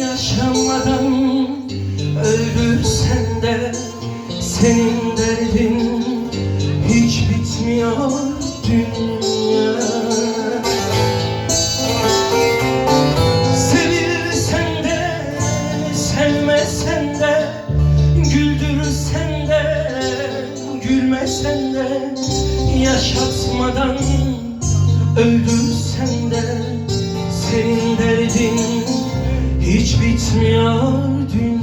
Yaşamadan Öldürsen de Senin derdin Hiç bitmiyor dünya. Sevilsen de, sevmesen de, güldürsen de, gülmesen de, yaşatmadan öldürsen de, senin derdin hiç bitmiyor dünya.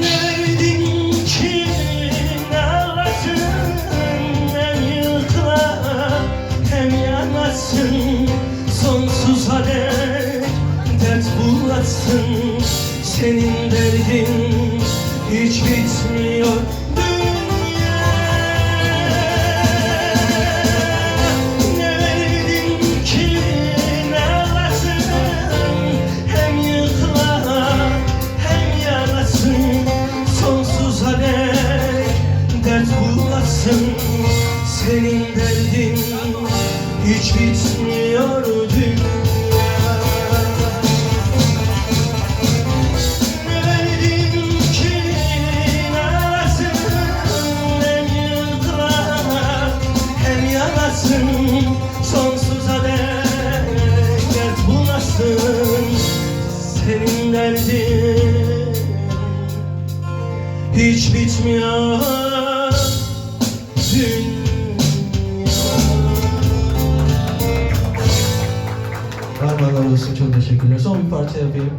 Ne verdin ki ne alasın hem yıkla hem yanasın Sonsuza dek dert bulasın Senin derdin hiç bitmiyor Senin derdin hiç bitmiyor dünya. Ne verdin ki ne alasın hem yıkla hem yanasın Sonsuza dek dert bulasın Senin derdin hiç bitmiyor Armağanlar olsun çok teşekkürler. Son bir parça yapayım.